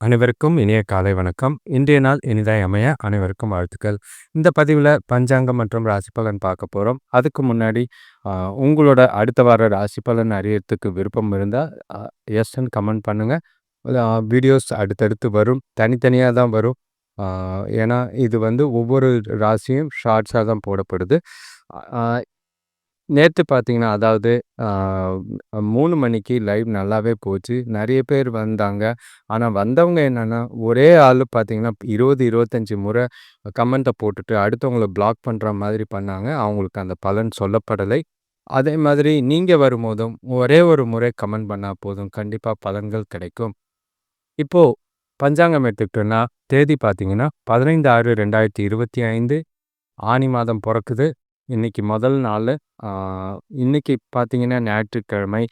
அனைவருக்கும் இனிய காலை வணக்கம். இன்றைய நாள் இனிதாய் அமைய அனைவருக்கும் வாழ்த்துக்கள். இந்த பதிவில் பஞ்சாங்கம் மற்றும் ராசி பலன் பார்க்க போகிறோம் அதுக்கு முன்னாடி உங்களோட அடுத்த வார ராசி பலன் அறியறதுக்கு விருப்பம் இருந்தால் எஸ்என் கமெண்ட் பண்ணுங்கள் வீடியோஸ் அடுத்தடுத்து வரும். தனித்தனியாக தான் வரும். ஏன்னா இது வந்து ஒவ்வொரு ராசியும் ஷார்ட்ஸாக தான் போடப்படுது. நேற்று பார்த்தீங்கன்னா, அதாவது மூணு மணிக்கு லைவ் நல்லாவே போச்சு. நிறைய பேர் வந்தாங்க. ஆனால் வந்தவங்க என்னென்னா ஒரே ஆள் பார்த்தீங்கன்னா, இருபது இருபத்தஞ்சி முறை கமெண்ட்டை போட்டுட்டு அடுத்தவங்கள பிளாக் பண்ணுற மாதிரி பண்ணாங்க. அவங்களுக்கு அந்த பலன் சொல்லப்படலை. அதே மாதிரி நீங்கள் வரும்போதும் ஒரே ஒரு முறை கமெண்ட் பண்ணால் போதும். கண்டிப்பாக பலன்கள் கிடைக்கும். இப்போது பஞ்சாங்கம் எடுத்துக்கிட்டோன்னா, தேதி பார்த்தீங்கன்னா, பதினைந்து ஆறு ரெண்டாயிரத்தி இருபத்தி ஐந்து ஆனி மாதம் பிறக்குது இன்னைக்கு முதல் நாள். இன்னைக்கு பார்த்தீங்கன்னா ஞாயிற்றுக்கிழமை.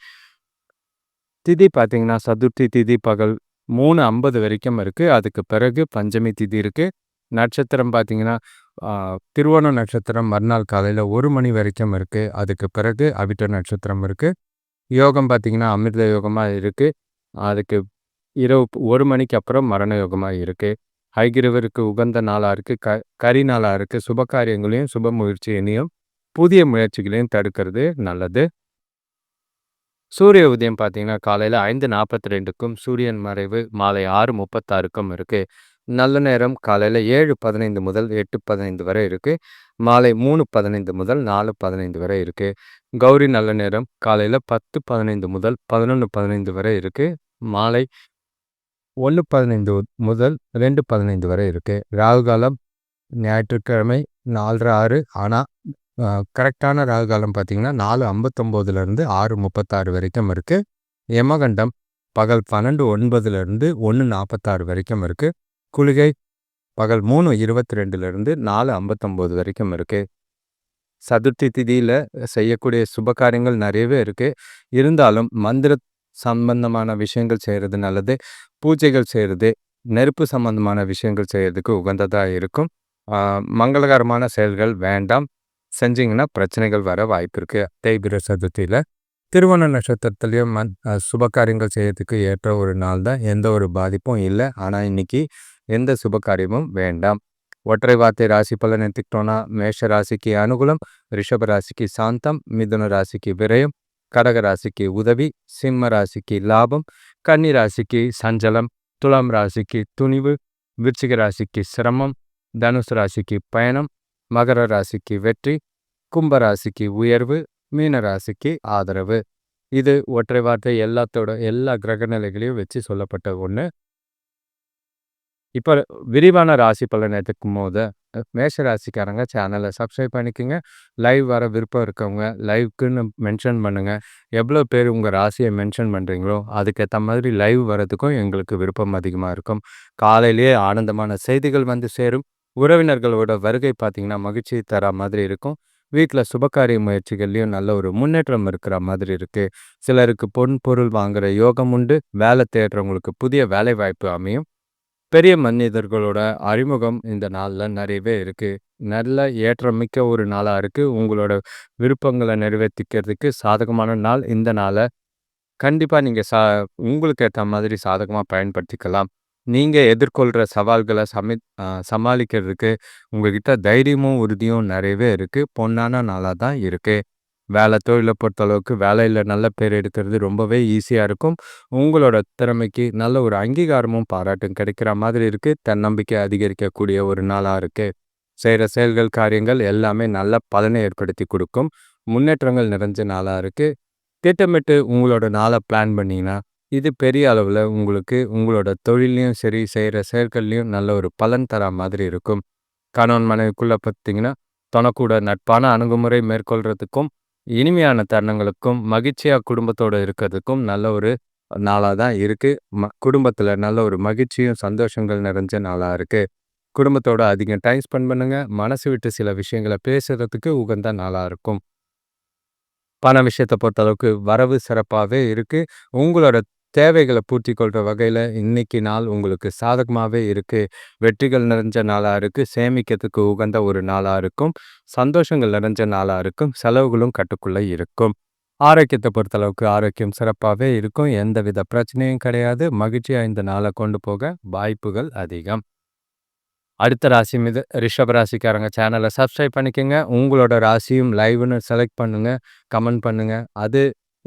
திதி பார்த்தீங்கன்னா சதுர்த்தி திதி பகல் மூணு ஐம்பது வரைக்கும் இருக்குது அதுக்கு பிறகு பஞ்சமி திதி இருக்குது நட்சத்திரம் பார்த்தீங்கன்னா திருவோண நட்சத்திரம் மறுநாள் காலையில் ஒரு மணி வரைக்கும் இருக்குது அதுக்கு பிறகு அவிட்ட நட்சத்திரம் இருக்குது யோகம் பார்த்திங்கன்னா அமிர்த யோகமாக இருக்குது அதுக்கு இரவு ஒரு மணிக்கு அப்புறம் மரண யோகமாக இருக்குது ஐகிரவருக்கு உகந்த நாளாக இருக்குது க கரி நாளாக இருக்குது சுப காரியங்களையும் சுப முயற்சியினையும் புதிய முயற்சிகளையும் தடுக்கிறது நல்லது. சூரிய உதயம் பார்த்தீங்கன்னா காலையில் ஐந்து நாற்பத்தி ரெண்டுக்கும் சூரியன் மறைவு மாலை ஆறு முப்பத்தாறுக்கும் இருக்குது நல்ல நேரம் காலையில் ஏழு பதினைந்து முதல் எட்டு பதினைந்து வரை இருக்குது மாலை மூணு பதினைந்து முதல் நாலு பதினைந்து வரை இருக்குது கௌரி நல்ல நேரம் காலையில் பத்து பதினைந்து முதல் பதினொன்று பதினைந்து வரை இருக்குது மாலை ஒன்று பதினைந்து முதல் ரெண்டு பதினைந்து வரை இருக்குது ராகு காலம் ஞாயிற்றுக்கிழமை நாலரை ஆறு ஆனால் கரெக்டான ராகு காலம் பார்த்தீங்கன்னா நாலு ஐம்பத்தொம்போதுலேருந்து ஆறு முப்பத்தாறு வரைக்கும் இருக்குது யமகண்டம் பகல் பன்னெண்டு ஒன்பதுலேருந்து ஒன்று நாற்பத்தாறு வரைக்கும் இருக்குது குளிகை பகல் மூணு இருபத்தி ரெண்டுலேருந்து நாலு ஐம்பத்தொம்போது வரைக்கும் இருக்குது சதுர்த்தி திதியில் செய்யக்கூடிய சுப காரியங்கள் நிறையவே இருக்குது இருந்தாலும் மந்திர சம்பந்தமான விஷயங்கள் செய்கிறது நல்லது. பூஜைகள் செய்கிறது நெருப்பு சம்பந்தமான விஷயங்கள் செய்கிறதுக்கு உகந்ததாக இருக்கும். மங்களகரமான செயல்கள் வேண்டாம். செஞ்சிங்கன்னா பிரச்சனைகள் வர வாய்ப்பு இருக்குது தேய்பிர சதுர்த்தியில் திருவண்ண நட்சத்திரத்துலேயும் மண் சுப காரியங்கள் செய்யறதுக்கு ஏற்ற ஒரு நாள் தான். எந்த ஒரு பாதிப்பும் இல்லை. ஆனால் இன்னைக்கு எந்த சுப காரியமும் வேண்டாம். ஒற்றை வார்த்தை ராசி பலன் எடுத்துக்கிட்டோன்னா மேஷ ராசிக்கு அனுகூலம் ரிஷப ராசிக்கு சாந்தம் மிதுன ராசிக்கு விரயம். கடக ராசிக்கு உதவி சிம்ம ராசிக்கு லாபம் கன்னி ராசிக்கு சஞ்சலம் துலாம் ராசிக்கு துணிவு விருச்சிக ராசிக்கு சிரமம் தனுசு ராசிக்கு பயணம் மகர ராசிக்கு வெற்றி கும்ப ராசிக்கு உயர்வு மீன ராசிக்கு ஆதரவு. இது ஒற்றை வார்த்தை எல்லாத்தோட எல்லா கிரக நிலைகளையும் வச்சு சொல்லப்பட்ட ஒன்று இப்போ விரிவான ராசி பலன் எடுக்கும் போது மேஷ ராசிக்காரங்க சேனலை சப்ஸ்கிரைப் பண்ணிக்கோங்க. லைவ் வர விருப்பம் இருக்கவங்க லைவ்க்குன்னு மென்ஷன் பண்ணுங்கள் எவ்வளோ பேர் உங்கள் ராசியை மென்ஷன் பண்ணுறீங்களோ அதுக்கேற்ற மாதிரி லைவ் வரதுக்கும் எங்களுக்கு விருப்பம் அதிகமாக இருக்கும். காலையிலேயே ஆனந்தமான செய்திகள் வந்து சேரும். உறவினர்களோட வருகை பார்த்திங்கன்னா மகிழ்ச்சி தர மாதிரி இருக்கும். வீட்டில் சுபகாரிய முயற்சிகள்லையும் நல்ல ஒரு முன்னேற்றம் இருக்கிற மாதிரி இருக்குது சிலருக்கு பொன் பொருள் வாங்குகிற யோகம் உண்டு. வேலை தேடுறவங்களுக்கு புதிய வேலை வாய்ப்பு அமையும். பெரிய மனிதர்களோட அறிமுகம் இந்த நாளில் நிறையவே இருக்குது நல்ல ஏற்றமிக்க ஒரு நாளாக இருக்குது உங்களோட விருப்பங்களை நிறைவேற்றிக்கிறதுக்கு சாதகமான நாள் இந்த நாளை. கண்டிப்பாக நீங்கள் சா உங்களுக்கு ஏற்ற மாதிரி சாதகமாக பயன்படுத்திக்கலாம். நீங்கள் எதிர்கொள்கிற சவால்களை சமி சமாளிக்கிறதுக்கு உங்ககிட்ட தைரியமும் உறுதியும் நிறையவே இருக்குது பொன்னான நாளாக தான் இருக்குது வேலை தொழிலை பொறுத்தளவுக்கு வேலையில் நல்ல பேர் எடுக்கிறது ரொம்பவே ஈஸியாக இருக்கும். உங்களோட திறமைக்கு நல்ல ஒரு அங்கீகாரமும் பாராட்டும் கிடைக்கிற மாதிரி இருக்குது தன்னம்பிக்கை அதிகரிக்கக்கூடிய ஒரு நாளாக இருக்குது செய்கிற செயல்கள் காரியங்கள் எல்லாமே நல்ல பலனை ஏற்படுத்தி கொடுக்கும். முன்னேற்றங்கள் நிறைஞ்ச நாளாக இருக்குது திட்டமிட்டு உங்களோட நாளை பிளான் பண்ணிங்கன்னா இது பெரிய அளவில் உங்களுக்கு உங்களோட தொழிலையும் சரி செய்கிற செயற்கள்லையும் நல்ல ஒரு பலன் தர மாதிரி இருக்கும். கணவன் மனைவிக்குள்ளே பார்த்தீங்கன்னா தனக்கூட நட்பான அணுகுமுறை மேற்கொள்கிறதுக்கும் இனிமையான தருணங்களுக்கும் மகிழ்ச்சியாக குடும்பத்தோடு இருக்கிறதுக்கும் நல்ல ஒரு நாளாக தான் இருக்குது ம குடும்பத்தில் நல்ல ஒரு மகிழ்ச்சியும் சந்தோஷங்கள் நிறைஞ்ச நாளாக இருக்குது குடும்பத்தோடு அதிகம் டைம் ஸ்பெண்ட் பண்ணுங்கள் மனசு விட்டு சில விஷயங்களை பேசுகிறதுக்கு உகந்த நாளாக இருக்கும். பண விஷயத்தை பொறுத்தளவுக்கு வரவு சிறப்பாகவே இருக்குது உங்களோட தேவைகளை பூர்த்தி கொள்கிற வகையில் இன்னைக்கு நாள் உங்களுக்கு சாதகமாகவே இருக்குது வெற்றிகள் நிறைஞ்ச நாளாக இருக்குது சேமிக்கிறதுக்கு உகந்த ஒரு நாளாக இருக்கும் சந்தோஷங்கள் நிறைஞ்ச நாளாக இருக்கும் செலவுகளும் கட்டுக்குள்ளே இருக்கும் ஆரோக்கியத்தை பொறுத்தளவுக்கு ஆரோக்கியம் சிறப்பாகவே இருக்கும். எந்தவித பிரச்சனையும் கிடையாது. மகிழ்ச்சியாக இந்த நாளை கொண்டு போக வாய்ப்புகள் அதிகம். அடுத்த ராசி மீது ரிஷப ராசிக்காரங்க சேனலை சப்ஸ்கிரைப் பண்ணிக்கங்க. உங்களோட ராசியும் லைவ்ன்னு செலக்ட் பண்ணுங்கள் கமெண்ட் பண்ணுங்கள் அது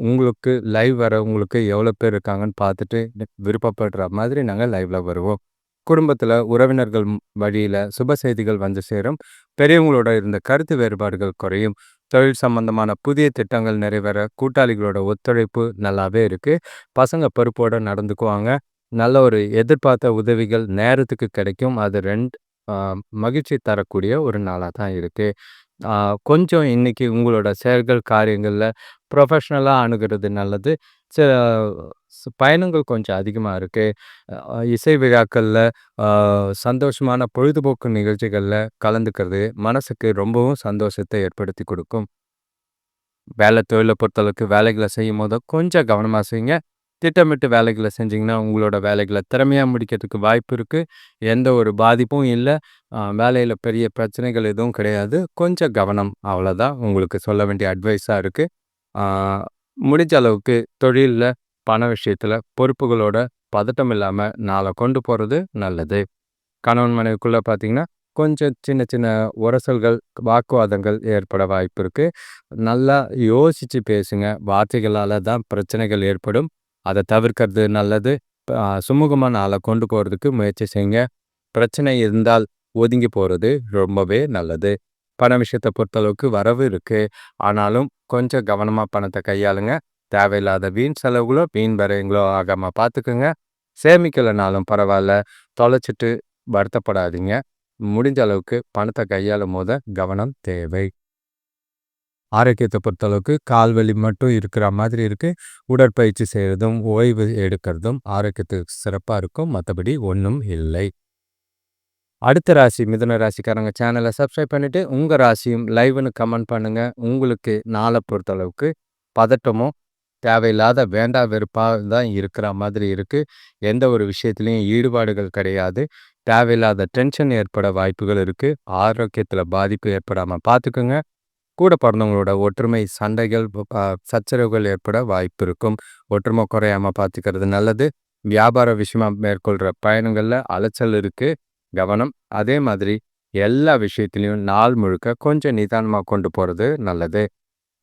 உங்களுக்கு லைவ் வரவங்களுக்கு எவ்வளோ பேர் இருக்காங்கன்னு பார்த்துட்டு விருப்பப்படுற மாதிரி நாங்கள் லைவ்ல வருவோம். குடும்பத்தில் உறவினர்கள் வழியில் சுப செய்திகள் வந்து சேரும். பெரியவங்களோட இருந்த கருத்து வேறுபாடுகள் குறையும். தொழில் சம்பந்தமான புதிய திட்டங்கள் நிறைவேற கூட்டாளிகளோட ஒத்துழைப்பு நல்லாவே இருக்குது பசங்க பொறுப்போடு நடந்துக்குவாங்க. நல்ல ஒரு எதிர்பார்த்த உதவிகள் நேரத்துக்கு கிடைக்கும். அது ரெண்ட் மகிழ்ச்சி தரக்கூடிய ஒரு நாளாக தான் இருக்குது கொஞ்சம் இன்னைக்கு உங்களோட செயல்கள், காரியங்களில் ப்ரொஃபஷ்னலாக அணுகிறது நல்லது. சில பயணங்கள் கொஞ்சம் அதிகமாக இருக்குது இசை விழாக்களில் சந்தோஷமான பொழுதுபோக்கு நிகழ்ச்சிகளில் கலந்துக்கிறது மனசுக்கு ரொம்பவும் சந்தோஷத்தை ஏற்படுத்தி கொடுக்கும் வேலை தொழிலை பொறுத்தளவுக்கு செய்யும் போது கொஞ்சம் கவனமாக செய்யுங்க. திட்டமிட்டு வேலைகளை செஞ்சிங்கன்னா உங்களோட வேலைகளை திறமையாக முடிக்கிறதுக்கு வாய்ப்பு இருக்குது எந்த ஒரு பாதிப்பும் இல்லை வேலையில் பெரிய பிரச்சனைகள் எதுவும் கிடையாது. கொஞ்சம் கவனம் அவ்வளோதான் உங்களுக்கு சொல்ல வேண்டிய அட்வைஸாக இருக்குது முடிஞ்ச அளவுக்கு தொழிலில் பண விஷயத்தில் பொறுப்புகளோட பதட்டம் இல்லாமல் நாளை கொண்டு போகிறது நல்லது. கணவன் மனைவிக்குள்ளே பார்த்தீங்கன்னா, கொஞ்சம் சின்ன சின்ன உரசல்கள், வாக்குவாதங்கள் ஏற்பட வாய்ப்பு இருக்குது நல்லா யோசித்து பேசுங்க. வார்த்தைகளால் தான் பிரச்சனைகள் ஏற்படும். அதை தவிர்க்கிறது நல்லது. சுமூகமாக நாளை கொண்டு போகிறதுக்கு முயற்சி செய்யுங்க. பிரச்சனை இருந்தால் ஒதுங்கி போகிறது ரொம்பவே நல்லது. பண விஷயத்தை பொறுத்தளவுக்கு வரவு இருக்குது ஆனாலும் கொஞ்சம் கவனமாக பணத்தை கையாளுங்க. தேவையில்லாத வீண் செலவுகளோ, வீண் வரைங்களோ ஆகாமல் பார்த்துக்குங்க சேமிக்கலைனாலும் பரவாயில்ல தொலைச்சிட்டு வருத்தப்படாதீங்க. முடிஞ்ச அளவுக்கு பணத்தை கையாளும் போது கவனம் தேவை. ஆரோக்கியத்தை பொறுத்தளவுக்கு கால் வலி மட்டும் இருக்கிற மாதிரி இருக்குது உடற்பயிற்சி செய்கிறதும் ஓய்வு எடுக்கிறதும் ஆரோக்கியத்துக்கு சிறப்பாக இருக்கும். மற்றபடி ஒன்றும் இல்லை. அடுத்த ராசி மிதுன ராசிக்காரங்க சேனலை சப்ஸ்கிரைப் பண்ணிவிட்டு உங்கள் ராசியும் லைவ்ன்னு கமெண்ட் பண்ணுங்கள் உங்களுக்கு நாளை பொறுத்தளவுக்கு பதட்டமோ, தேவையில்லாத வேண்டா வெறுப்பாக தான் இருக்கிற மாதிரி இருக்குது எந்த ஒரு விஷயத்துலையும் ஈடுபாடுகள் கிடையாது. தேவையில்லாத டென்ஷன் ஏற்பட வாய்ப்புகள் இருக்குது ஆரோக்கியத்தில் பாதிப்பு ஏற்படாமல் பார்த்துக்குங்க கூட பிறந்தவங்களோட ஒற்றுமை, சண்டைகள், சச்சரவுகள் ஏற்பட வாய்ப்பு இருக்கும். ஒற்றுமை குறையாம பார்த்துக்கிறது நல்லது. வியாபார விஷயமா மேற்கொள்ற பயணங்கள்ல அலைச்சல் இருக்கு. கவனம். அதே மாதிரி எல்லா விஷயத்திலயும் நாள் முழுக்க கொஞ்சம் நிதானமா கொண்டு போறது நல்லது.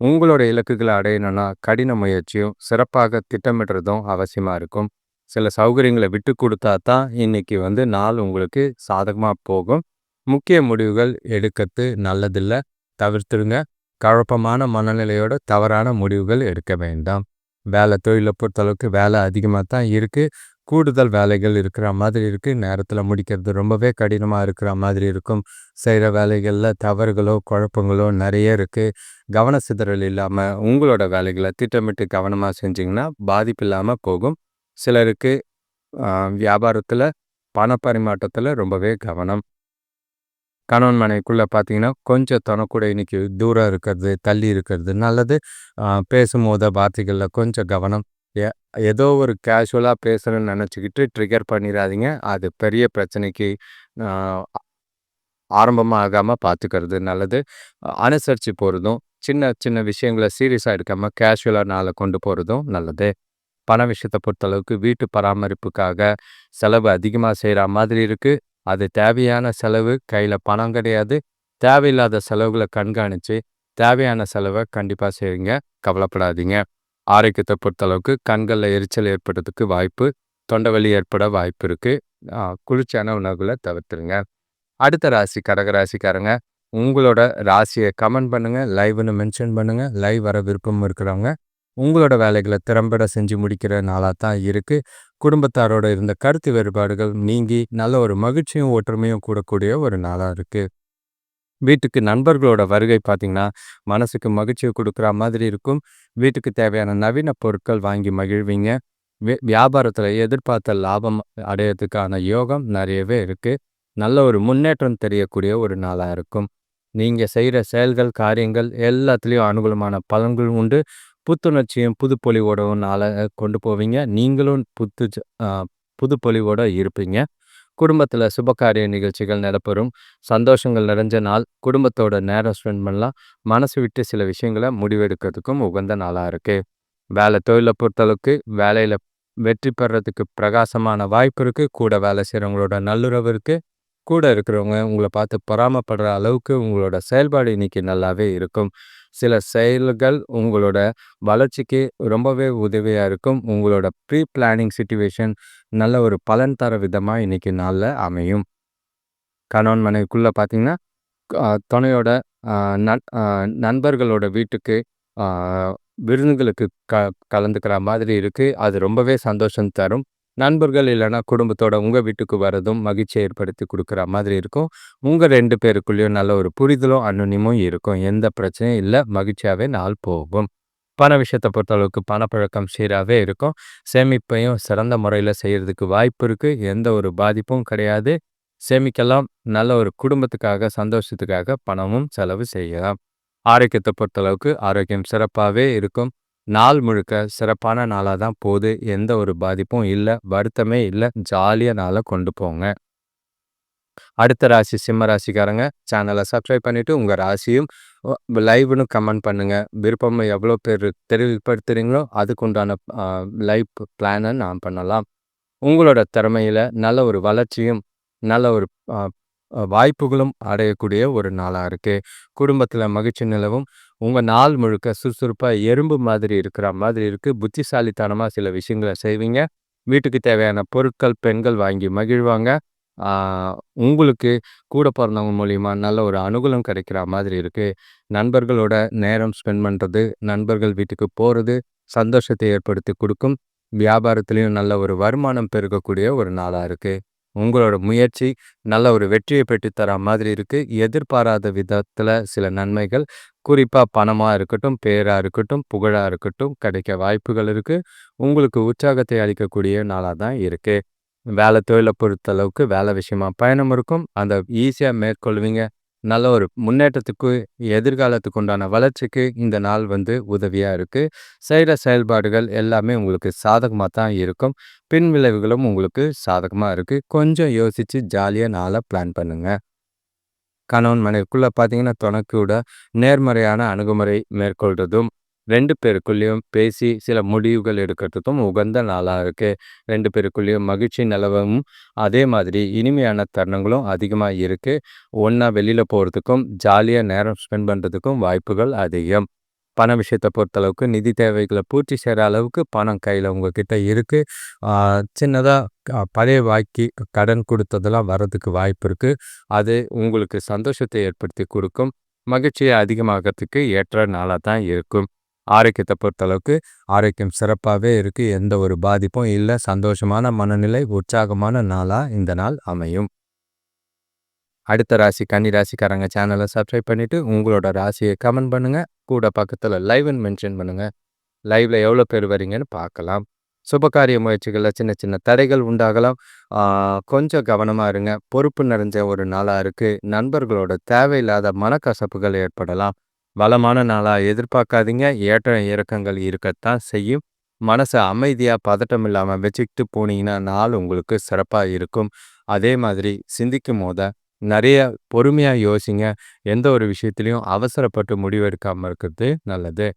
உங்களோட இலக்குகளை அடையணும்னா கடின முயற்சியும், சிறப்பாக திட்டமிடுறதும் அவசியமா இருக்கும். சில சௌகரியங்கள விட்டு கொடுத்தா தான் இன்னைக்கு வந்து நாள் உங்களுக்கு சாதகமா போகும். முக்கிய முடிவுகள் எடுக்கிறது நல்லதில்ல. தவிர்த்துடுங்க. குழப்பமான மனநிலையோட தவறான முடிவுகள் எடுக்க வேண்டாம். வேலை தொழிலை பொறுத்தளவுக்கு வேலை அதிகமாக தான் இருக்குது கூடுதல் வேலைகள் இருக்கிற மாதிரி இருக்குது நேரத்தில் முடிக்கிறது ரொம்பவே கடினமாக இருக்கிற மாதிரி இருக்கும். செய்கிற வேலைகளில் தவறுகளோ, குழப்பங்களோ நிறைய இருக்குது கவன சிதறல் இல்லாமல் உங்களோட வேலைகளை திட்டமிட்டு கவனமாக செஞ்சிங்கன்னா பாதிப்பு இல்லாமல் போகும். சிலருக்கு வியாபாரத்தில் பணப்பரிமாற்றத்தில் பண ரொம்பவே கவனம். கணவன் மனைவிக்குள்ளே பார்த்தீங்கன்னா, கொஞ்சம் தனக்கூட இன்னைக்கு தூரம் இருக்கிறது, தள்ளி இருக்கிறது நல்லது. பேசும்போத வார்த்தைகளில் கொஞ்சம் கவனம். ஏதோ ஒரு கேஷுவலாக பேசணும்னு நினச்சிக்கிட்டு ட்ரிகர் பண்ணிடாதீங்க அது பெரிய பிரச்சனைக்கு ஆரம்பமாகாமல் பார்த்துக்கிறது நல்லது. அனுசரித்து போகிறதும் சின்ன சின்ன விஷயங்கள சீரியஸாக எடுக்காமல் கேஷுவலாக நாளை கொண்டு போகிறதும் நல்லது. பண விஷயத்தை பொறுத்தளவுக்கு வீட்டு பராமரிப்புக்காக செலவு அதிகமாக செய்கிற மாதிரி இருக்குது அது தேவையான செலவு. கையில் பணம் கிடையாது. தேவையில்லாத செலவுகளை கண்காணித்து தேவையான செலவை கண்டிப்பாக செய்யுங்க. கவலைப்படாதீங்க. ஆரோக்கியத்தை பொறுத்தளவுக்கு கண்களில் எரிச்சல் ஏற்படுறதுக்கு வாய்ப்பு, தொண்டைவலி ஏற்பட வாய்ப்பு இருக்குது குளிர்ச்சியான உணவுகளை தவிர்த்துருங்க. அடுத்த ராசி கடகராசிக்காரங்க உங்களோட ராசியை கமெண்ட் பண்ணுங்கள் லைவ்ன்னு மென்ஷன் பண்ணுங்கள் லைவ் வர விருப்பம் இருக்கிறவங்க, உங்களோட வேலைகளை திறம்பட செஞ்சு முடிக்கிற நாளாக தான் இருக்குது குடும்பத்தாரோட இருந்த கருத்து வேறுபாடுகள் நீங்கி, நல்ல ஒரு மகிழ்ச்சியும், ஒற்றுமையும் கூடக்கூடிய ஒரு நாளாக இருக்குது வீட்டுக்கு நண்பர்களோட வருகை பார்த்தீங்கன்னா, மனசுக்கு மகிழ்ச்சியை கொடுக்குற மாதிரி இருக்கும். வீட்டுக்கு தேவையான நவீன பொருட்கள் வாங்கி மகிழ்வீங்க. வியாபாரத்தில் எதிர்பார்த்த லாபம் அடையறதுக்கான யோகம் நிறையவே இருக்குது நல்ல ஒரு முன்னேற்றம் தெரியக்கூடிய ஒரு நாளாக இருக்கும். நீங்கள் செய்கிற செயல்கள், காரியங்கள் எல்லாத்துலேயும் அனுகூலமான பலன்கள் உண்டு. புத்துணர்ச்சியும், புதுப்பொலிவோடவும் நாள கொண்டு போவீங்க. நீங்களும் புத்து அ புதுப்பொலிவோட இருப்பீங்க. குடும்பத்தில் சுபகாரிய நிகழ்ச்சிகள் நடைபெறும் சந்தோஷங்கள் நிறைஞ்ச நாள். குடும்பத்தோட நேரம் ஸ்பெண்ட் பண்ணலாம். மனசு விட்டு சில விஷயங்களை முடிவெடுக்கிறதுக்கும் உகந்த நாளாக இருக்குது வேலை தொழிலை பொறுத்தளவுக்கு வேலையில் வெற்றி பெறதுக்கு பிரகாசமான வாய்ப்பு இருக்குது கூட வேலை செய்கிறவங்களோட நல்லுறவு இருக்குது கூட இருக்கிறவங்க உங்களை பார்த்து பொறாமப்படுற அளவுக்கு உங்களோட செயல்பாடு இன்னைக்கு நல்லாவே இருக்கும். சில செயல்கள் உங்களோட வளர்ச்சிக்கு ரொம்பவே உதவியாக இருக்கும். உங்களோட ப்ரீ பிளானிங் சுச்சுவேஷன் நல்ல ஒரு பலன் தர விதமாக இன்னைக்கு நாளில் அமையும். கணவன் மனைவிக்குள்ளே பார்த்தீங்கன்னா துணையோட நன் நண்பர்களோட வீட்டுக்கு விருந்துகளுக்கு க கலந்துக்கிற மாதிரி இருக்குது அது ரொம்பவே சந்தோஷம் தரும். நண்பர்கள் இல்லைன்னா குடும்பத்தோட உங்கள் வீட்டுக்கு வரதும் மகிழ்ச்சியை ஏற்படுத்தி கொடுக்குற மாதிரி இருக்கும். உங்கள் ரெண்டு பேருக்குள்ளேயும் நல்ல ஒரு புரிதலும் அன்னுனிமும் இருக்கும். எந்த பிரச்சனையும் இல்லை. மகிழ்ச்சியாகவே நாள் போகும். பண விஷயத்தை பொறுத்தளவுக்கு பணப்பழக்கம் சீராகவே இருக்கும். சேமிப்பையும் சிறந்த முறையில் செய்கிறதுக்கு வாய்ப்பு இருக்குது எந்த ஒரு பாதிப்பும் கிடையாது. சேமிக்கலாம். நல்ல ஒரு குடும்பத்துக்காக சந்தோஷத்துக்காக பணமும் செலவு செய்யலாம். ஆரோக்கியத்தை பொறுத்தளவுக்கு ஆரோக்கியம் சிறப்பாகவே இருக்கும். நாள் முழுக்க சிறப்பான நாளாக தான் போகுது. எந்த ஒரு பாதிப்பும் இல்லை. வருத்தமே இல்லை. ஜாலியாக நாளை கொண்டு போங்க. அடுத்த ராசி சிம்ம ராசிக்காரங்க சேனலை சப்ஸ்கிரைப் பண்ணிவிட்டு உங்கள் ராசியும் லைவ்னு கமெண்ட் பண்ணுங்கள் விருப்பம் எவ்வளோ பேர் தெரிவிப்படுத்துகிறீங்களோ அதுக்குண்டான லைவ் பிளானை நான் பண்ணலாம். உங்களோட திறமையில் நல்ல ஒரு வளர்ச்சியும் நல்ல ஒரு வாய்ப்புகளும் அடையக்கூடிய ஒரு நாளாக இருக்குது குடும்பத்தில் மகிழ்ச்சி நிலவும். உங்கள் நாள் முழுக்க சுறுசுறுப்பாக எறும்பு மாதிரி இருக்கிற மாதிரி இருக்குது புத்திசாலித்தனமாக சில விஷயங்களை செய்வீங்க. வீட்டுக்கு தேவையான பொருட்கள் பெண்கள் வாங்கி மகிழ்வாங்க. உங்களுக்கு கூட பிறந்தவங்க மூலிமா நல்ல ஒரு அனுகூலம் கிடைக்கிற மாதிரி இருக்குது நண்பர்களோட நேரம் ஸ்பெண்ட் பண்ணுறது நண்பர்கள் வீட்டுக்கு போகிறது சந்தோஷத்தை ஏற்படுத்தி கொடுக்கும். வியாபாரத்துலேயும் நல்ல ஒரு வருமானம் பெருகக்கூடிய ஒரு நாளாக இருக்குது உங்களோட முயற்சி நல்ல ஒரு வெற்றியை பெற்று தர மாதிரி இருக்குது எதிர்பாராத விதத்தில் சில நன்மைகள் குறிப்பாக பணமாக இருக்கட்டும் பேராக இருக்கட்டும் புகழாக இருக்கட்டும் கிடைக்க வாய்ப்புகள் இருக்குது உங்களுக்கு உற்சாகத்தை அளிக்கக்கூடிய நாளாக தான் இருக்குது வேலை தொழிலை பொறுத்தளவுக்கு வேலை விஷயமா பயணம் இருக்கும். அந்த ஈஸியாக மேற்கொள்வீங்க. நல்ல ஒரு முன்னேற்றத்துக்கு எதிர்காலத்துக்கு உண்டான வளர்ச்சிக்கு இந்த நாள் வந்து உதவியாக இருக்குது செய்கிற செயல்பாடுகள் எல்லாமே உங்களுக்கு சாதகமாக தான் இருக்கும். பின் விளைவுகளும் உங்களுக்கு சாதகமாக இருக்குது கொஞ்சம் யோசித்து ஜாலியாக நாளை பிளான் பண்ணுங்கள் கணவன் மனைவிக்குள்ளே பார்த்தீங்கன்னா துணைக்கூட நேர்மறையான அணுகுமுறை மேற்கொள்கிறதும் ரெண்டு பேருக்குள்ளேயும் பேசி சில முடிவுகள் எடுக்கிறதுக்கும் உகந்த நாளாக இருக்குது ரெண்டு பேருக்குள்ளேயும் மகிழ்ச்சி நிலவும். அதே மாதிரி இனிமையான தருணங்களும் அதிகமாக இருக்குது ஒன்றா வெளியில் போகிறதுக்கும் ஜாலியாக நேரம் ஸ்பெண்ட் பண்ணுறதுக்கும் வாய்ப்புகள் அதிகம். பண விஷயத்தை பொறுத்தளவுக்கு நிதி தேவைகளை பூர்த்தி செய்கிற அளவுக்கு பணம் கையில் உங்ககிட்ட இருக்குது சின்னதாக பழைய வாக்கி கடன் கொடுத்ததெல்லாம் வர்றதுக்கு வாய்ப்பு இருக்குது அது உங்களுக்கு சந்தோஷத்தை ஏற்படுத்தி கொடுக்கும். மகிழ்ச்சியை அதிகமாகிறதுக்கு ஏற்ற நாளாக தான் இருக்கும். ஆரோக்கியத்தை பொறுத்தளவுக்கு ஆரோக்கியம் சிறப்பாகவே இருக்குது எந்த ஒரு பாதிப்பும் இல்லை. சந்தோஷமான மனநிலை உற்சாகமான நாளாக இந்த நாள் அமையும். அடுத்த ராசி கன்னி ராசிக்காரங்க சேனலை சப்ஸ்கிரைப் பண்ணிவிட்டு உங்களோட ராசியை கமெண்ட் பண்ணுங்கள் கூட பக்கத்தில் லைவ்னு மென்ஷன் பண்ணுங்கள் லைவில் எவ்வளோ பேர் வரீங்கன்னு பார்க்கலாம். சுபகாரிய முயற்சிகளில் சின்ன சின்ன தடைகள் உண்டாகலாம். கொஞ்சம் கவனமாக இருங்க. பொறுப்பு நிறைஞ்ச ஒரு நாளாக இருக்குது நண்பர்களோட தேவையில்லாத மனக்கசப்புகள் ஏற்படலாம். வளமான நாளாக எதிர்பார்க்காதீங்க. ஏற்ற இறக்கங்கள் இருக்கத்தான் செய்யும். மனசை அமைதியாக பதட்டம் இல்லாமல் வச்சுக்கிட்டு போனீங்கன்னா நாள் உங்களுக்கு சிறப்பாக இருக்கும். அதே மாதிரி சிந்திக்கும் போத நிறைய பொறுமையாக யோசிங்க. எந்த ஒரு விஷயத்துலையும் அவசரப்பட்டு முடிவெடுக்காமல் இருக்கிறது நல்லது.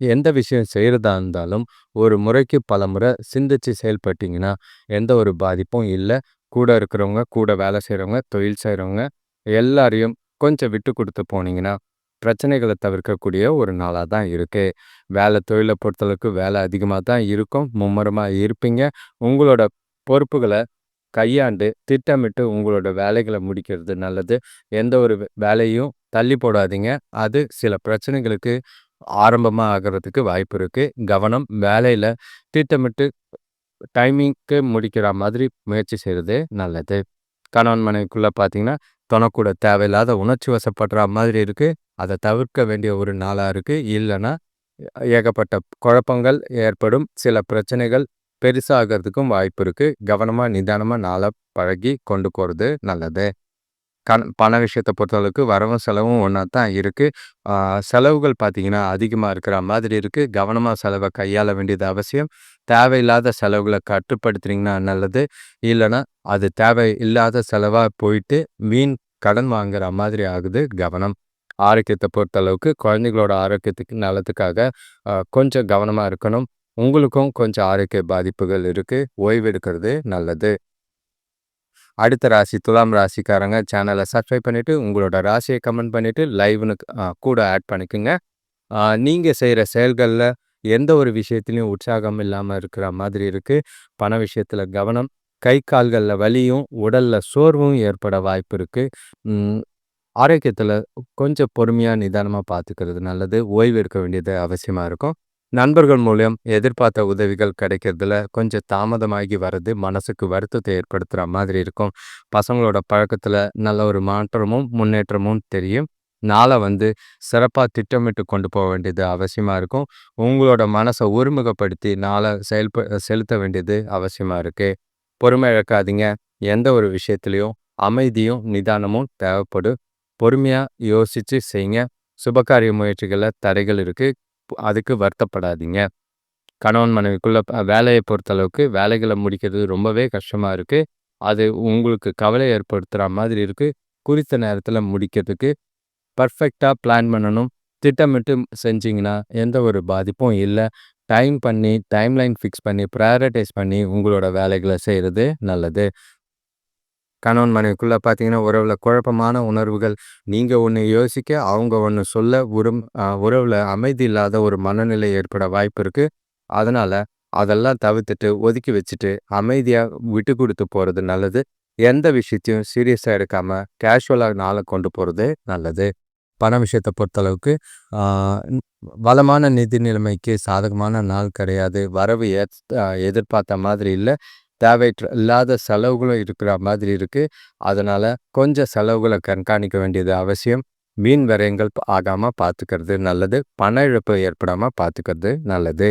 எந்த விஷயம் செய்கிறதா இருந்தாலும் ஒரு முறைக்கு பல முறை சிந்திச்சு செயல்பட்டிங்கன்னா எந்த ஒரு பாதிப்பும் இல்லை. கூட இருக்கிறவங்க கூட வேலை செய்கிறவங்க தொழில் செய்கிறவங்க எல்லாரையும் கொஞ்சம் விட்டு கொடுத்து போனீங்கன்னா பிரச்சனைகளை தவிர்க்கக்கூடிய ஒரு நாளாக தான் இருக்குது வேலை தொழிலை பொறுத்தளவுக்கு வேலை அதிகமாக தான் இருக்கும். மும்முரமாக இருப்பீங்க. உங்களோட பொறுப்புகளை கையாண்டு திட்டமிட்டு உங்களோட வேலைகளை முடிக்கிறது நல்லது. எந்த ஒரு வேலையும் தள்ளி போடாதீங்க. அது சில பிரச்சனைகளுக்கு ஆரம்பமாக ஆகிறதுக்கு வாய்ப்பு இருக்குது கவனம் வேலையில் திட்டமிட்டு டைமிங்க்கு முடிக்கிற மாதிரி முயற்சி செய்கிறது நல்லது. கணவன் மனைவிக்குள்ளே பார்த்தீங்கன்னா தனக்கூட தேவையில்லாத உணர்ச்சி வசப்படுற மாதிரி இருக்குது அதை தவிர்க்க வேண்டிய ஒரு நாளாக இருக்குது இல்லைன்னா ஏகப்பட்ட குழப்பங்கள் ஏற்படும். சில பிரச்சனைகள் பெருசாகிறதுக்கும் வாய்ப்பு இருக்குது கவனமாக நிதானமாக நாளாக பழகி கொண்டு போகிறது நல்லது. கண் பண விஷயத்தை பொறுத்தளவுக்கு வரவும் செலவும் ஒன்றா தான் இருக்குது செலவுகள் பார்த்திங்கன்னா அதிகமாக இருக்கிற மாதிரி இருக்குது கவனமாக செலவை கையாள வேண்டியது அவசியம். தேவையில்லாத செலவுகளை கட்டுப்படுத்துனீங்கன்னா நல்லது. இல்லைன்னா அது தேவை இல்லாத செலவாக போயிட்டு, மீன் கடன் வாங்குற மாதிரி ஆகுது. கவனம். ஆரோக்கியத்தை பொறுத்தளவுக்கு குழந்தைகளோட ஆரோக்கியத்துக்கு நலத்துக்காக கொஞ்சம் கவனமாக இருக்கணும். உங்களுக்கும் கொஞ்சம் ஆரோக்கிய பாதிப்புகள் இருக்குது ஓய்வு எடுக்கிறது நல்லது. அடுத்த ராசி துலாம் ராசிக்காரங்க சேனலை சப்ஸ்கிரைப் பண்ணிவிட்டு உங்களோட ராசியை கமெண்ட் பண்ணிவிட்டு லைவ்னு கூட ஆட் பண்ணிக்கங்க. நீங்கள் செய்கிற செயல்களில் எந்த ஒரு விஷயத்துலையும் உற்சாகம் இல்லாமல் இருக்கிற மாதிரி இருக்குது பண விஷயத்தில் கவனம். கை, கால்களில் வலியும், உடலில் சோர்வும் ஏற்பட வாய்ப்பு இருக்குது ஆரோக்கியத்தில் கொஞ்சம் பொறுமையாக நிதானமாக பார்த்துக்கிறது நல்லது. ஓய்வு எடுக்க வேண்டியது அவசியமாக இருக்கும். நண்பர்கள் மூலியம் எதிர்பார்த்த உதவிகள் கிடைக்கிறதுல கொஞ்சம் தாமதமாகி வர்றது மனசுக்கு வருத்தத்தை ஏற்படுத்துகிற மாதிரி இருக்கும். பசங்களோட பழக்கத்தில் நல்ல ஒரு மாற்றமும், முன்னேற்றமும் தெரியும். நாள வந்து சிறப்பா திட்டமிட்டு கொண்டு போக வேண்டியது அவசியமா இருக்கும். உங்களோட மனச ஒருமுகப்படுத்தி நாளை செயல்ப செலுத்த வேண்டியது அவசியமா இருக்கு. பொறுமை இழக்காதீங்க. எந்த ஒரு விஷயத்துலையும் அமைதியும், நிதானமும் தேவைப்படும். பொறுமையா யோசிச்சு செய்யுங்க. சுபகாரிய முயற்சிகளில் தடைகள் இருக்கு. அதுக்கு வருத்தப்படாதீங்க. கணவன் மனைவிக்குள்ள வேலையை பொறுத்தளவுக்கு வேலைகளை முடிக்கிறது ரொம்பவே கஷ்டமா இருக்கு. அது உங்களுக்கு கவலை ஏற்படுத்துற மாதிரி இருக்கு. குறித்த நேரத்துல முடிக்கிறதுக்கு பர்ஃபெக்டாக பிளான் பண்ணணும். திட்டமிட்டு செஞ்சிங்கன்னா எந்த ஒரு பாதிப்பும் இல்லை டைம் பண்ணி, டைம்லைன் ஃபிக்ஸ் பண்ணி, ப்ரையாரிட்டைஸ் பண்ணி உங்களோட வேலைகளை செய்கிறது நல்லது. கணவன் மனைவிக்குள்ளே பார்த்தீங்கன்னா, உறவில் குழப்பமான உணர்வுகள். நீங்கள் ஒன்று யோசிக்க, அவங்க ஒன்று சொல்ல உறும் உறவில் அமைதி இல்லாத ஒரு மனநிலை ஏற்பட வாய்ப்பு இருக்குது அதனால் அதெல்லாம் தவிர்த்துட்டு, ஒதுக்கி வச்சுட்டு, அமைதியாக விட்டு கொடுத்து போகிறது நல்லது. எந்த விஷயத்தையும் சீரியஸாக எடுக்காமல் கேஷுவலாக நாளை கொண்டு போகிறது நல்லது. பண விஷயத்தை பொறுத்தளவுக்கு, வளமான நிதி நிலைமைக்கு சாதகமான நாள் கிடையாது. வரவு எத் எதிர்பார்த்த மாதிரி இல்லை தேவையற்ற இல்லாத செலவுகளும் இருக்கிற மாதிரி இருக்குது அதனால் கொஞ்சம் செலவுகளை கண்காணிக்க வேண்டியது அவசியம். மீன் விரயங்கள் ஆகாமல் பார்த்துக்கிறது நல்லது. பண இழப்பு ஏற்படாமல் பார்த்துக்கிறது நல்லது.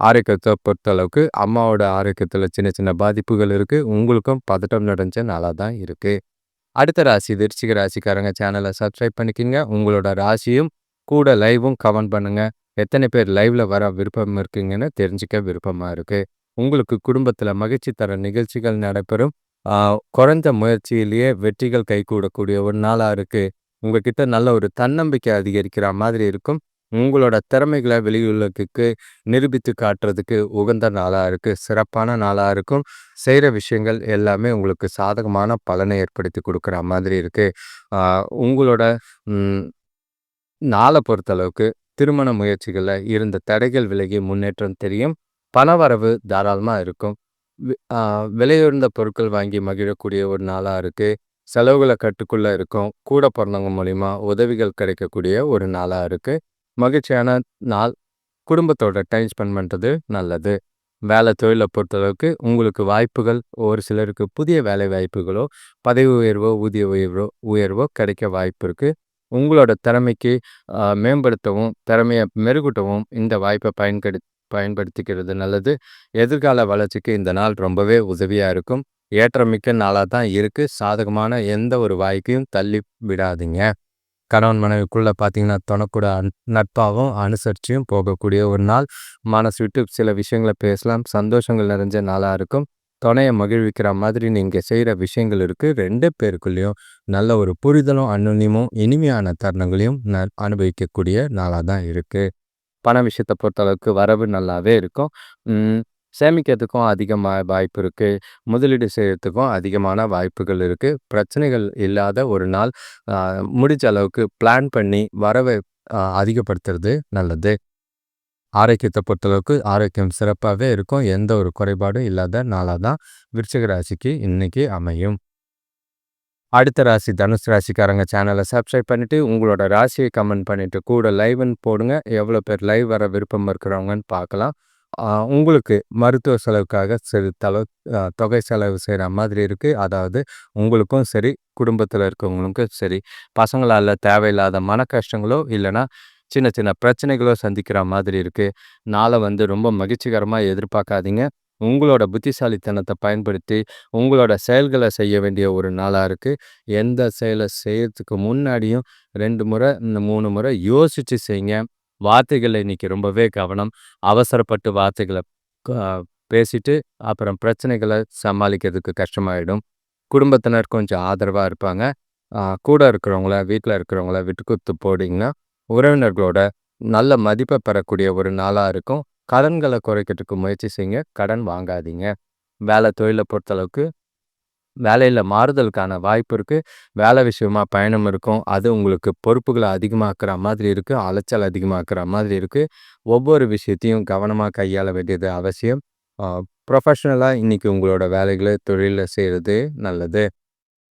ஆரோக்கியத்தை பொறுத்தளவுக்கு, அம்மாவோட ஆரோக்கியத்தில் சின்ன சின்ன பாதிப்புகள் இருக்குது உங்களுக்கும் பதட்டம் நிறைஞ்ச நாளாக தான் இருக்குது அடுத்த ராசி விருச்சிக ராசிக்காரங்க சேனல சப்ஸ்கிரைப் பண்ணிக்கங்க. உங்களோட ராசியும், கூட லைவும் கமெண்ட் பண்ணுங்க. எத்தனை பேர் லைவ்ல வர விருப்பம் இருக்கீங்கன்னு தெரிஞ்சுக்க விருப்பமா இருக்கு. உங்களுக்கு குடும்பத்துல மகிழ்ச்சி தர நிகழ்ச்சிகள் நடைபெறும். குறைந்த முயற்சியிலேயே வெற்றிகள் கைகூடக்கூடிய ஒரு நாளா இருக்கு. உங்ககிட்ட நல்ல ஒரு தன்னம்பிக்கை அதிகரிக்கிற மாதிரி இருக்கும். உங்களோட திறமைகளை வெளியுலகுக்கு நிரூபித்து காட்டுறதுக்கு உகந்த நாளாக இருக்குது சிறப்பான நாளாக இருக்கும். செய்கிற விஷயங்கள் எல்லாமே உங்களுக்கு சாதகமான பலனை ஏற்படுத்தி கொடுக்குற மாதிரி இருக்குது உங்களோட நாளை பொறுத்தளவுக்கு, திருமண முயற்சிகளில் இருந்த தடைகள் விலகி முன்னேற்றம் தெரியும். பணவரவு தாராளமாக இருக்கும். விலையுயர்ந்த பொருட்கள் வாங்கி மகிழக்கூடிய ஒரு நாளாக இருக்குது செலவுகளை கட்டுக்குள்ளே இருக்கும். கூட பிறந்தவங்க மூலிமா உதவிகள் கிடைக்கக்கூடிய ஒரு நாளாக இருக்குது மகிழ்ச்சியான நாள். குடும்பத்தோட டைம் ஸ்பெண்ட் பண்ணுறது நல்லது. வேலை தொழிலை பொறுத்தளவுக்கு, உங்களுக்கு வாய்ப்புகள் ஒரு சிலருக்கு புதிய வேலை வாய்ப்புகளோ, பதவி உயர்வோ, ஊதிய உயர்வோ உயர்வோ கிடைக்க வாய்ப்பு இருக்குது உங்களோட திறமைக்கு மேம்படுத்தவும், திறமையை மெருகூட்டவும் இந்த வாய்ப்பை பயன்படு பயன்படுத்திக்கிறது நல்லது. எதிர்கால வளர்ச்சிக்கு இந்த நாள் ரொம்பவே உதவியாக இருக்கும். ஏற்றமிக்க நாளாக தான் இருக்குது சாதகமான எந்த ஒரு வாய்ப்பையும் தள்ளி விடாதீங்க. கணவன் மனைவிக்குள்ளே பார்த்தீங்கன்னா, தொணக்கூட அன் நட்பாகவும் அனுசரிச்சியும் போகக்கூடிய ஒரு நாள். மனசு விட்டு சில விஷயங்கள பேசலாம். சந்தோஷங்கள் நிறைஞ்ச நாளாக இருக்கும். துணையை மகிழ்விக்கிற மாதிரி நீங்கள் செய்கிற விஷயங்கள் இருக்குது ரெண்டு பேருக்குள்ளேயும் நல்ல ஒரு புரிதலும், அந்யோன்யமும், இனிமையான தருணங்களையும் ந அனுபவிக்கக்கூடிய நாளாக தான் இருக்குது பண விஷயத்தை பொறுத்தளவுக்கு வரவு நல்லாவே இருக்கும். சேமிக்கிறதுக்கும் அதிகமாக வாய்ப்பு இருக்குது முதலீடு செய்கிறதுக்கும் அதிகமான வாய்ப்புகள் இருக்குது பிரச்சனைகள் இல்லாத ஒரு நாள். முடிஞ்ச அளவுக்கு பிளான் பண்ணி வரவை அதிகப்படுத்துறது நல்லது. ஆரோக்கியத்தை பொறுத்தளவுக்கு, ஆரோக்கியம் சிறப்பாகவே இருக்கும். எந்த ஒரு குறைபாடும் இல்லாத நாளாக தான் விருச்சிக ராசிக்கு இன்றைக்கி அமையும். அடுத்த ராசி தனுசு ராசிக்காரங்க சேனலை சப்ஸ்கிரைப் பண்ணிவிட்டு உங்களோட ராசியை கமெண்ட் பண்ணிவிட்டு கூட லைவ்னு போடுங்க. எவ்வளோ பேர் லைவ் வர விருப்பம் இருக்கிறவங்கன்னு பார்க்கலாம். உங்களுக்கு மருத்துவ செலவுக்காக சிறு தளவு தொகை செலவு செய்கிற மாதிரி இருக்குது அதாவது உங்களுக்கும் சரி, குடும்பத்தில் இருக்கவங்களுக்கும் சரி, பசங்களால் தேவையில்லாத மன கஷ்டங்களோ, இல்லைன்னா சின்ன சின்ன பிரச்சனைகளோ சந்திக்கிற மாதிரி இருக்குது நாளை வந்து ரொம்ப மகிழ்ச்சிகரமாக எதிர்பார்க்காதீங்க. உங்களோட புத்திசாலித்தனத்தை பயன்படுத்தி, உங்களோட செயல்களை செய்ய வேண்டிய ஒரு நாளாக இருக்குது எந்த செயலை செய்கிறதுக்கு முன்னாடியும் ரெண்டு முறை, இந்த மூணு முறை யோசித்து செய்யுங்க. வார்த்தைகளை இன்னைக்கு ரொம்பவே கவனம். அவசரப்பட்டு வார்த்தைகள பேசிட்டு அப்புறம் பிரச்சனைகளை சமாளிக்கிறதுக்கு கஷ்டமாயிடும். குடும்பத்தினர் கொஞ்சம் ஆதரவாக இருப்பாங்க. கூட இருக்கிறவங்கள வீட்டில் இருக்கிறவங்கள விட்டு கொடுத்து போட்டிங்கன்னா உறவினர்களோட நல்ல மதிப்பை பெறக்கூடிய ஒரு நாளாக இருக்கும். கடன்களை குறைக்கிறதுக்கு முயற்சி செய்யுங்க. கடன் வாங்காதீங்க. வேலை தொழிலை பொறுத்தளவுக்கு வேலையில் மாறுதலுக்கான வாய்ப்பு இருக்குது வேலை விஷயமா பயணம் இருக்கும். அது உங்களுக்கு பொறுப்புகளை அதிகமாக்குற மாதிரி இருக்குது அலைச்சல் அதிகமாக்குற மாதிரி இருக்குது ஒவ்வொரு விஷயத்தையும் கவனமாக கையாள வேண்டியது அவசியம். ப்ரொஃபஷ்னலாக இன்றைக்கி உங்களோட வேலைகளை தொழிலில் செய்கிறது நல்லது.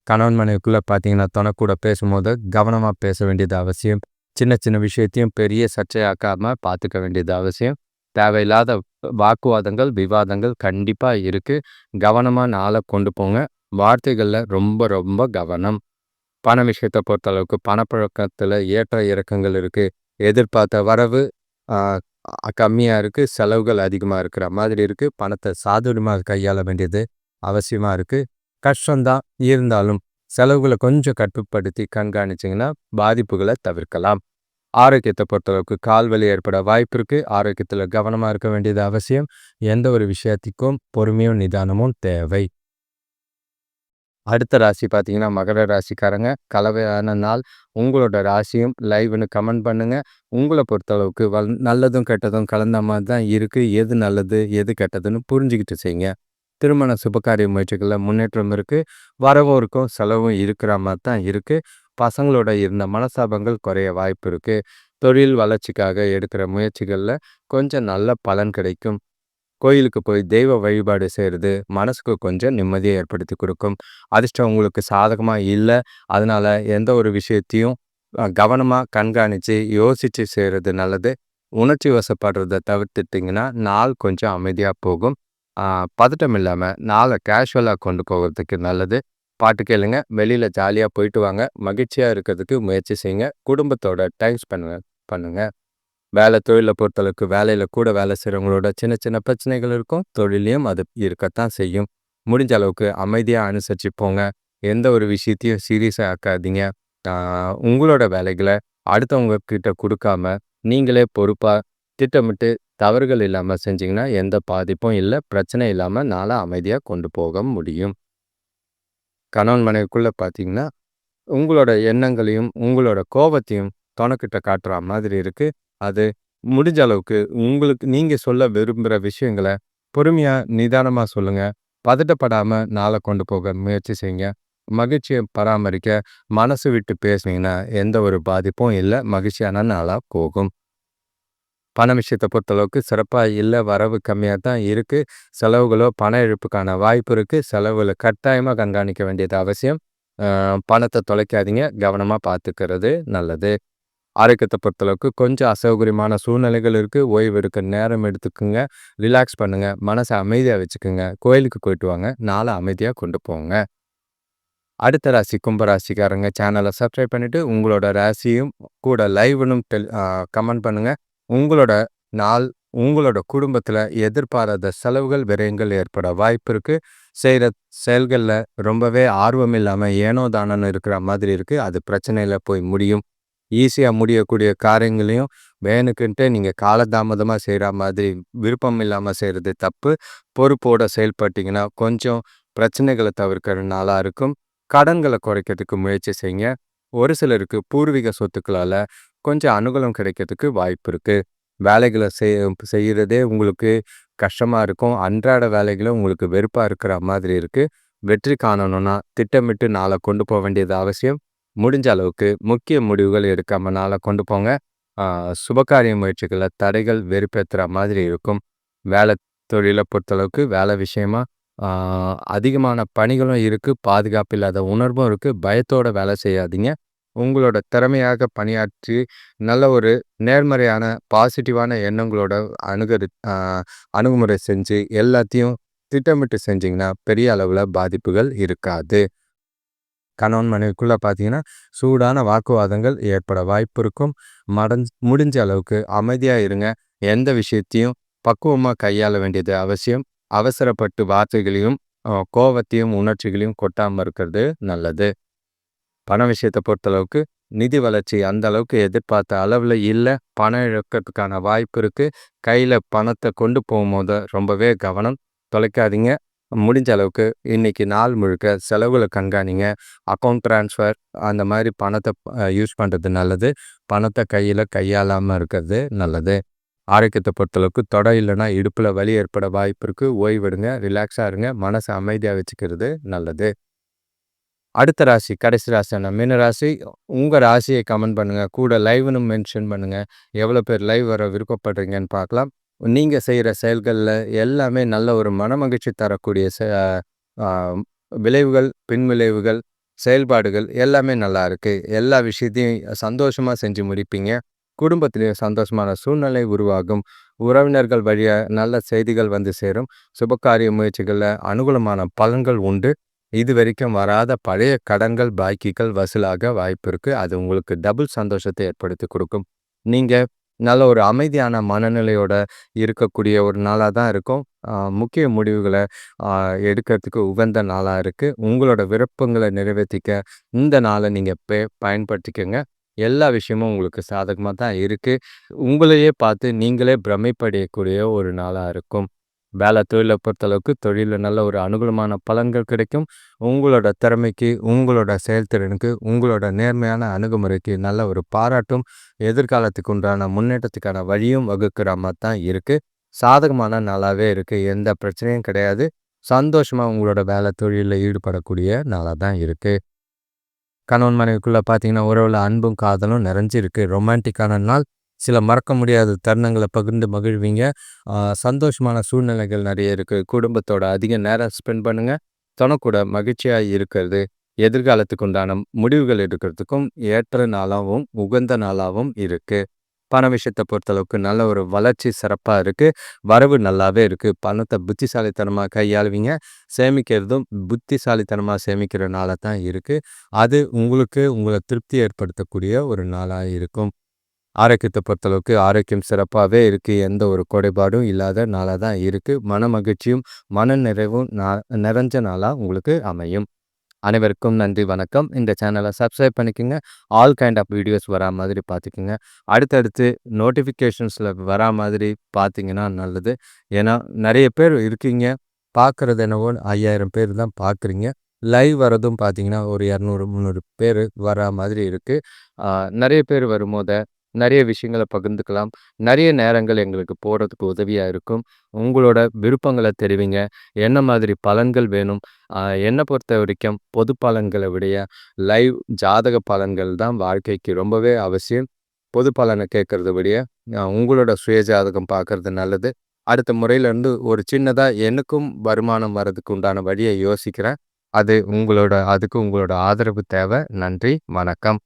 கணவன் மனைவிக்குள்ளே பார்த்தீங்கன்னா தொணக்கூட பேசும்போது கவனமாக பேச வேண்டியது அவசியம். சின்ன சின்ன விஷயத்தையும் பெரிய சர்ச்சையாக்காமல் பார்த்துக்க வேண்டியது அவசியம். தேவையில்லாத வாக்குவாதங்கள் விவாதங்கள் கண்டிப்பாக இருக்குது கவனமாக நாளை கொண்டு போங்க. வார்த்தைகளில் ரொம்ப ரொம்ப கவனம். பண விஷயத்தை பொறுத்தளவுக்கு பணப்பழக்கத்தில் ஏற்ற இறக்கங்கள் இருக்குது எதிர்பார்த்த வரவு கம்மியாக இருக்குது செலவுகள் அதிகமாக இருக்கிற மாதிரி இருக்குது பணத்தை சாதுரியமாக கையாள வேண்டியது அவசியமாக இருக்குது கஷ்டம்தான். இருந்தாலும் செலவுகளை கொஞ்சம் கட்டுப்படுத்தி கண்காணிச்சிங்கன்னா பாதிப்புகளை தவிர்க்கலாம். ஆரோக்கியத்தை பொறுத்தளவுக்கு கால் வலி ஏற்பட வாய்ப்பு இருக்குது ஆரோக்கியத்தில் கவனமாக இருக்க வேண்டியது அவசியம். எந்த ஒரு விஷயத்துக்கும் பொறுமையும் நிதானமும் தேவை. அடுத்த ராசி பார்த்தீங்கன்னா மகர ராசிக்காரங்க. கலவையான நாள். உங்களோட ராசியும் லைவ்னு கமெண்ட் பண்ணுங்கள் உங்களை பொறுத்தளவுக்கு வல் நல்லதும் கெட்டதும் கலந்த மாதிரி தான் இருக்குது எது நல்லது எது கெட்டதுன்னு புரிஞ்சுக்கிட்டு செய்யுங்க திருமண சுபகாரிய முயற்சிகளில் முன்னேற்றம் இருக்குது வரவும் இருக்கும் செலவும் இருக்கிற மாதிரி தான் இருக்குது பசங்களோட இருந்த மனசாபங்கள் குறைய வாய்ப்பு இருக்குது தொழில் வளர்ச்சிக்காக எடுக்கிற முயற்சிகளில் கொஞ்சம் நல்ல பலன் கிடைக்கும். கோயிலுக்கு போய் தெய்வ வழிபாடு செய்கிறது மனசுக்கு கொஞ்சம் நிம்மதியை ஏற்படுத்தி கொடுக்கும். அதிர்ஷ்டம் உங்களுக்கு சாதகமாக இல்லை அதனால் எந்த ஒரு விஷயத்தையும் கவனமாக கண்காணித்து யோசித்து செய்கிறது நல்லது. உணர்ச்சி வசப்படுறதை தவிர்த்துட்டிங்கன்னா நாள் கொஞ்சம் அமைதியாக போகும். பதட்டம் இல்லாமல் நாளை கேஷுவலாக கொண்டு போகிறதுக்கு நல்லது. பாட்டு கேளுங்க வெளியில் ஜாலியாக போயிட்டு வாங்க. மகிழ்ச்சியாக இருக்கிறதுக்கு முயற்சி செய்யுங்க. குடும்பத்தோட டைம் ஸ்பெண்ட் பண்ணுங்கள் வேலை தொழிலை பொறுத்தளவுக்கு வேலையில் கூட வேலை செய்கிறவங்களோட சின்ன சின்ன பிரச்சனைகள் இருக்கும். தொழிலையும் அது இருக்கத்தான் செய்யும். முடிஞ்ச அளவுக்கு அமைதியாக அனுசரித்து போங்க எந்த ஒரு விஷயத்தையும் சீரியஸாக ஆக்காதீங்க. உங்களோட வேலைகளை அடுத்தவங்க கிட்ட கொடுக்காம நீங்களே பொறுப்பாக திட்டமிட்டு தவறுகள் இல்லாமல் செஞ்சிங்கன்னா எந்த பாதிப்பும் இல்லை. பிரச்சனை இல்லாமல் நாளாக அமைதியாக கொண்டு போக முடியும். கணவன் மனைவிக்குள்ளே பார்த்தீங்கன்னா உங்களோட எண்ணங்களையும் உங்களோட கோபத்தையும் துணைக்கிட்ட காட்டுற மாதிரி இருக்குது அது முடிஞ்ச அளவுக்கு உங்களுக்கு நீங்கள் சொல்ல விரும்புகிற விஷயங்களை பொறுமையாக நிதானமாக சொல்லுங்கள் பதட்டப்படாமல் நாளை கொண்டு போக முயற்சி செய்யுங்க. மகிழ்ச்சியை பராமரிக்க மனசு விட்டு பேசுனீங்கன்னா எந்த ஒரு பாதிப்பும் இல்லை. மகிழ்ச்சியான நாளாக போகும். பண விஷயத்தை பொறுத்தளவுக்கு சிறப்பாக இல்லை வரவு கம்மியாக தான் இருக்குது செலவுகளோ பண இழப்புக்கான வாய்ப்பு இருக்குது செலவுகளை கட்டாயமாக கண்காணிக்க வேண்டியது அவசியம். பணத்தை தொலைக்காதீங்க. கவனமாக பார்த்துக்கிறது நல்லது. ஆரோக்கியத்தை பொறுத்தளவுக்கு கொஞ்சம் அசௌகரியமான சூழ்நிலைகள் இருக்குது ஓய்வு எடுக்க நேரம் எடுத்துக்குங்க. ரிலாக்ஸ் பண்ணுங்கள் மனசை அமைதியாக வச்சுக்கோங்க. கோயிலுக்கு போயிட்டு வாங்க. நாளை அமைதியாக கொண்டு போங்க. அடுத்த ராசி கும்பராசிக்காரங்க சேனலை சப்ஸ்கிரைப் பண்ணிவிட்டு உங்களோட ராசியும் கூட லைவ்னும் டெல் கமெண்ட் பண்ணுங்கள் உங்களோட நாள் உங்களோட குடும்பத்தில் எதிர்பாராத செலவுகள் விரயங்கள் ஏற்பட வாய்ப்பு இருக்குது செய்கிற செயல்களில் ரொம்பவே ஆர்வம் இல்லாமல் ஏனோ தானோன்னு இருக்கிற மாதிரி இருக்குது அது பிரச்சனையில் போய் முடியும். ஈஸியாக முடியக்கூடிய காரியங்களையும் வேணுக்குன்ட்டு நீங்கள் காலதாமதமாக செய்கிற மாதிரி விருப்பம் இல்லாமல் செய்கிறது தப்பு. பொறுப்போடு செயல்பட்டிங்கன்னா கொஞ்சம் பிரச்சனைகளை தவிர்க்கிற நாளாக இருக்கும். கடன்களை குறைக்கிறதுக்கு முயற்சி செய்யுங்க. ஒரு சிலருக்கு பூர்வீக சொத்துக்களால் கொஞ்சம் அனுகூலம் கிடைக்கிறதுக்கு வாய்ப்பு இருக்குது வேலைகளை செய் செய்கிறதே உங்களுக்கு கஷ்டமாக இருக்கும். அன்றாட வேலைகளும் உங்களுக்கு வெறுப்பாக இருக்கிற மாதிரி இருக்குது வெற்றி காணணும்னா திட்டமிட்டு நாளை கொண்டு போக வேண்டியது அவசியம். முடிஞ்ச அளவுக்கு முக்கிய முடிவுகள் எடுக்காமல் நாளை கொண்டு போங்க. சுபகாரிய முயற்சிகளை தடைகள் வெறுப்பேற்றுற மாதிரி இருக்கும். வேலை தொழிலை பொறுத்தளவுக்கு வேலை விஷயமா அதிகமான பணிகளும் இருக்குது பாதுகாப்பு இல்லாத உணர்வும் இருக்குது பயத்தோடு வேலை செய்யாதீங்க. உங்களோட திறமையாக பணியாற்றி நல்ல ஒரு நேர்மறையான பாசிட்டிவான எண்ணங்களோட அணுகரு அணுகுமுறை செஞ்சு எல்லாத்தையும் திட்டமிட்டு செஞ்சிங்கன்னா பெரிய அளவில் பாதிப்புகள் இருக்காது. கணவன் மனைவிக்குள்ளே பார்த்தீங்கன்னா சூடான வாக்குவாதங்கள் ஏற்பட வாய்ப்பு இருக்கும். மடஞ் முடிஞ்ச அளவுக்கு அமைதியாக இருங்க. எந்த விஷயத்தையும் பக்குவமாக கையாள வேண்டியது அவசியம். அவசரப்பட்டு வார்த்தைகளையும் கோவத்தையும் உணர்ச்சிகளையும் கொட்டாமல் இருக்கிறது நல்லது. பண விஷயத்தை பொறுத்தளவுக்கு நிதி வளர்ச்சி அந்த அளவுக்கு எதிர்பார்த்த அளவில் இல்லை. பணம் இழக்கிறதுக்கான வாய்ப்பு இருக்குது கையில் பணத்தை கொண்டு போகும்போது ரொம்பவே கவனம் தொலைக்காதீங்க. முடிஞ்ச அளவுக்கு இன்றைக்கி நாள் முழுக்க செலவுகள கண்காணிங்க. அக்கௌண்ட் ட்ரான்ஸ்ஃபர் அந்த மாதிரி பணத்தை யூஸ் பண்ணுறது நல்லது. பணத்தை கையில் கையாளாமல் இருக்கிறது நல்லது. ஆரோக்கியத்தை பொறுத்தளவுக்கு தொடை இல்லைனா இடுப்பில் வலி ஏற்பட வாய்ப்பு இருக்குது ஓய்வெடுங்க, ரிலாக்ஸாக இருங்க. மனசை அமைதியாக வச்சுக்கிறது நல்லது. அடுத்த ராசி, கடைசி ராசியான மீன ராசி. உங்கள் ராசியை கமெண்ட் பண்ணுங்கள் கூட லைவ்னு மென்ஷன் பண்ணுங்கள் எவ்வளோ பேர் லைவ் வர விருப்பப்படுறீங்கன்னு பார்க்கலாம். நீங்கள் செய்கிற செயல்களில் எல்லாமே நல்ல ஒரு மனமகிழ்ச்சி தரக்கூடிய செ விளைவுகள், பின்விளைவுகள், செயல்பாடுகள் எல்லாமே நல்லா இருக்குது எல்லா விஷயத்தையும் சந்தோஷமாக செஞ்சு முடிப்பீங்க. குடும்பத்திலையும் சந்தோஷமான சூழ்நிலை உருவாகும். உறவினர்கள் வழியாக நல்ல செய்திகள் வந்து சேரும். சுபகாரிய முயற்சிகளில் அனுகூலமான பலன்கள் உண்டு. இதுவரைக்கும் வராத பழைய கடன்கள், பாக்கிகள் வசூலாக வாய்ப்பு இருக்குது அது உங்களுக்கு டபுள் சந்தோஷத்தை ஏற்படுத்தி கொடுக்கும் நீங்கள் நல்ல ஒரு அமைதியான மனநிலையோட இருக்கக்கூடிய ஒரு நாளாக தான் இருக்கும். முக்கிய முடிவுகளை எடுக்கிறதுக்கு உகந்த நாளாக இருக்குது உங்களோட விருப்பங்களை நிறைவேத்திக்க இந்த நாளை நீங்கள் பே பயன்படுத்திக்கங்க. எல்லா விஷயமும் உங்களுக்கு சாதகமாக தான் இருக்குது உங்களையே பார்த்து நீங்களே பிரமிப்படையக்கூடிய ஒரு நாளாக இருக்கும். வேலை தொழிலை பொறுத்தளவுக்கு தொழிலில் நல்ல ஒரு அனுகூலமான பலன்கள் கிடைக்கும். உங்களோட திறமைக்கு, உங்களோட செயல்திறனுக்கு, உங்களோட நேர்மையான அணுகுமுறைக்கு நல்ல ஒரு பாராட்டும், எதிர்காலத்துக்கு உண்டான முன்னேற்றத்துக்கான வழியும் வகுக்கிற மாதிரி தான் இருக்குது சாதகமான நாளாகவே இருக்குது எந்த பிரச்சனையும் கிடையாது. சந்தோஷமாக உங்களோட வேலை தொழிலில் ஈடுபடக்கூடிய நாளாக தான் இருக்குது கணவன் மனைவிக்குள்ளே பார்த்தீங்கன்னா, உறவில் அன்பும், காதலும் நிறைஞ்சிருக்கு. ரொமான்டிக்கான நாள். சில மறக்க முடியாத தருணங்களை பகிர்ந்து மகிழ்வீங்க. சந்தோஷமான சூழ்நிலைகள் நிறைய இருக்குது குடும்பத்தோட அதிக நேரம் ஸ்பெண்ட் பண்ணுங்கள் தனக்கூட மகிழ்ச்சியாக இருக்கிறது, எதிர்காலத்துக்கு உண்டான முடிவுகள் எடுக்கிறதுக்கும் ஏற்ற நாளாகவும் உகந்த நாளாகவும் இருக்குது பண விஷயத்தை பொறுத்தளவுக்கு நல்ல ஒரு வளர்ச்சி சிறப்பாக இருக்குது வரவு நல்லாவே இருக்குது பணத்தை புத்திசாலித்தனமாக கையாளுவீங்க. சேமிக்கிறதும் புத்திசாலித்தனமாக சேமிக்கிற நாளாக தான் இருக்குது அது உங்களுக்கு உங்களை திருப்தி ஏற்படுத்தக்கூடிய ஒரு நாளாக இருக்கும். ஆரோக்கியத்தை பொறுத்தளவுக்கு ஆரோக்கியம் சிறப்பாகவே இருக்குது எந்த ஒரு குறைபாடும் இல்லாத நாளாக தான் இருக்குது மன மகிழ்ச்சியும், மன நிறைவும் நிறைஞ்ச நாளாக உங்களுக்கு அமையும். அனைவருக்கும் நன்றி, வணக்கம். இந்த சேனலை சப்ஸ்கிரைப் பண்ணிக்கோங்க ஆல் கைண்ட் ஆஃப் வீடியோஸ் வரா மாதிரி பார்த்துக்கோங்க அடுத்தடுத்து நோட்டிஃபிகேஷன்ஸில் வரா மாதிரி பார்த்தீங்கன்னா நல்லது. ஏன்னா நிறைய பேர் இருக்கீங்க. பார்க்குறது என்னவோ 5000 பேர் தான் பார்க்குறீங்க. லைவ் வரதும் பார்த்தீங்கன்னா, ஒரு இரநூறு முந்நூறு பேர் வரா மாதிரி இருக்குது நிறைய பேர் வரும்போது நிறைய விஷயங்கள பகிர்ந்துக்கலாம். நிறைய நேரங்கள் எங்களுக்கு போடுறதுக்கு உதவியாக இருக்கும். உங்களோட விருப்பங்களை தெரிவிங்க. என்ன மாதிரி பலன்கள் வேணும்? என்னை பொறுத்த வரைக்கும் பொது பலன்களை விடைய லைவ் ஜாதக பலன்கள் தான் வாழ்க்கைக்கு ரொம்பவே அவசியம். பொது பலனை கேட்கறத விடைய உங்களோட சுய ஜாதகம் பார்க்கறது நல்லது. அடுத்த முறையிலேருந்து ஒரு சின்னதாக எனக்கும் வருமானம் வர்றதுக்கு உண்டான வழியை யோசிக்கிறேன். அது உங்களோட அதுக்கு உங்களோட ஆதரவு தேவை. நன்றி, வணக்கம்.